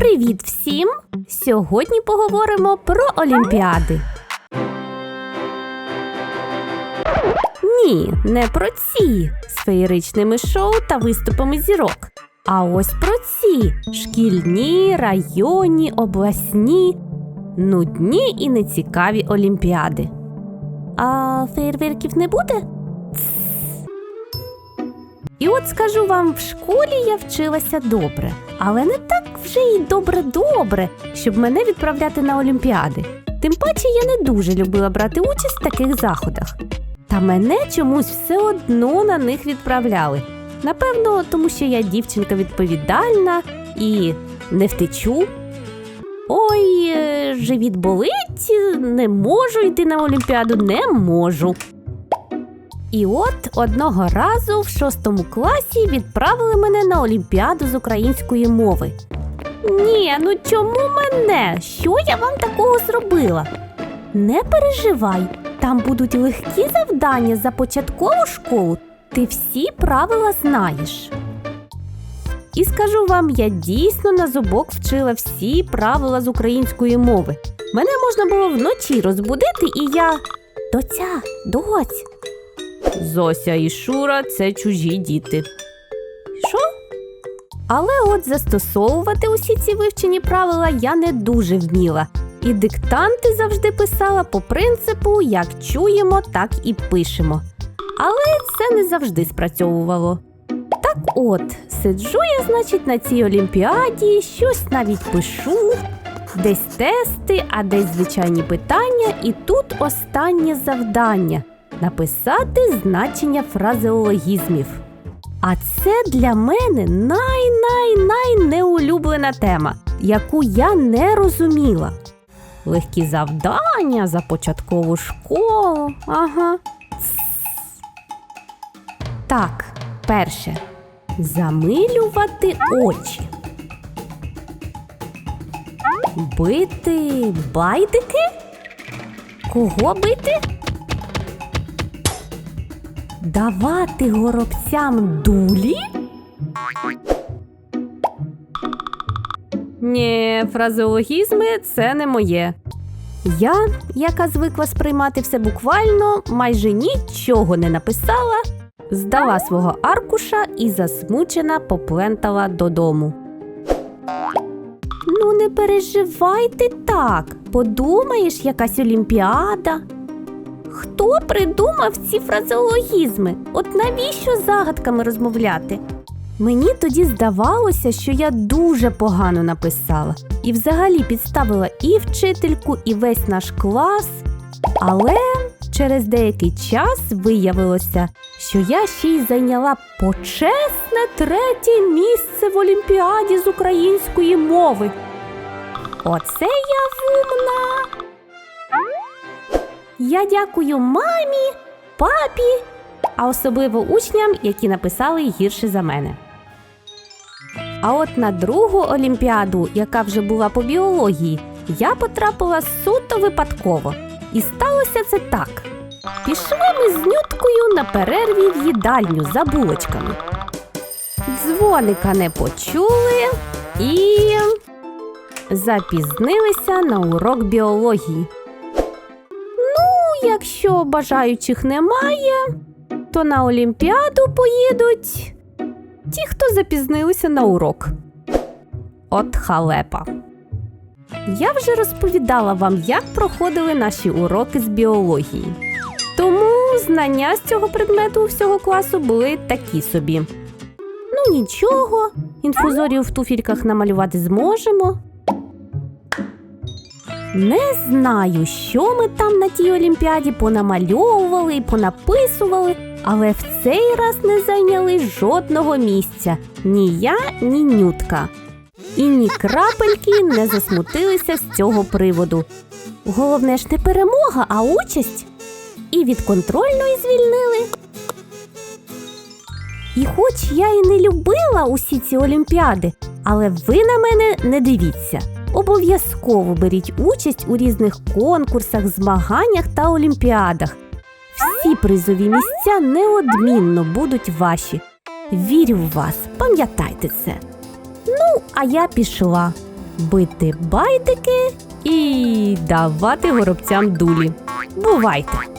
Привіт всім! Сьогодні поговоримо про Олімпіади. Ні, не про ці з феєричними шоу та виступами зірок. А ось про ці шкільні, районні, обласні, нудні і нецікаві олімпіади. А феєрверків не буде? І от скажу вам, в школі я вчилася добре, але не так вже й добре-добре, щоб мене відправляти на олімпіади. Тим паче я не дуже любила брати участь в таких заходах. Та мене чомусь все одно на них відправляли. Напевно, тому що я дівчинка відповідальна і не втечу. Ой, е, живіт болить, не можу йти на олімпіаду, не можу. І от одного разу в шостому класі відправили мене на олімпіаду з української мови. Ні, ну чому мене? Що я вам такого зробила? Не переживай, там будуть легкі завдання за початкову школу. Ти всі правила знаєш. І скажу вам, я дійсно на зубок вчила всі правила з української мови. Мене можна було вночі розбудити, і я. Доця, доць. Зося і Шура це чужі діти. Але от застосовувати усі ці вивчені правила я не дуже вміла. І диктанти завжди писала по принципу як чуємо, так і пишемо. Але це не завжди спрацьовувало. Так от, сиджу я, значить, на цій олімпіаді, щось навіть пишу, десь тести, а десь звичайні питання, і тут останнє завдання написати значення фразеологізмів. А це для мене най-най-най неулюблена тема, яку я не розуміла. Легкі завдання за початкову школу. Ага. Так, перше. Замилювати очі. Бити байдики? Кого бити? Давати горобцям дулі? Ні, фразеологізми це не моє. Я, яка звикла сприймати все буквально, майже нічого не написала, здала свого аркуша і засмучена поплентала додому. Ну, не переживайте так. Подумаєш, якась олімпіада. Хто придумав ці фразеологізми? От навіщо загадками розмовляти? Мені тоді здавалося, що я дуже погано написала і взагалі підставила і вчительку, і весь наш клас. Але через деякий час виявилося, що я ще й зайняла почесне третє місце в Олімпіаді з української мови. Оце я вумна. Я дякую мамі, папі, а особливо учням, які написали гірше за мене. А от на другу олімпіаду, яка вже була по біології, я потрапила суто випадково. І сталося це так. Пішли ми з нюткою на перерві в їдальню за булочками. Дзвоника не почули і запізнилися на урок біології. Якщо бажаючих немає, то на Олімпіаду поїдуть ті, хто запізнилися на урок. От халепа. Я вже розповідала вам, як проходили наші уроки з біології. Тому знання з цього предмету у всього класу були такі собі. Ну нічого, інфузорію в туфільках намалювати зможемо. Не знаю, що ми там на тій олімпіаді понамальовували і понаписували, але в цей раз не зайняли жодного місця ні я, ні нютка. І ні крапельки не засмутилися з цього приводу. Головне ж не перемога, а участь. І від контрольної звільнили. І хоч я і не любила усі ці олімпіади, але ви на мене не дивіться. Обов'язково беріть участь у різних конкурсах, змаганнях та олімпіадах. Всі призові місця неодмінно будуть ваші. Вірю в вас, пам'ятайте це. Ну, а я пішла. бити байдики і давати горобцям дулі. Бувайте!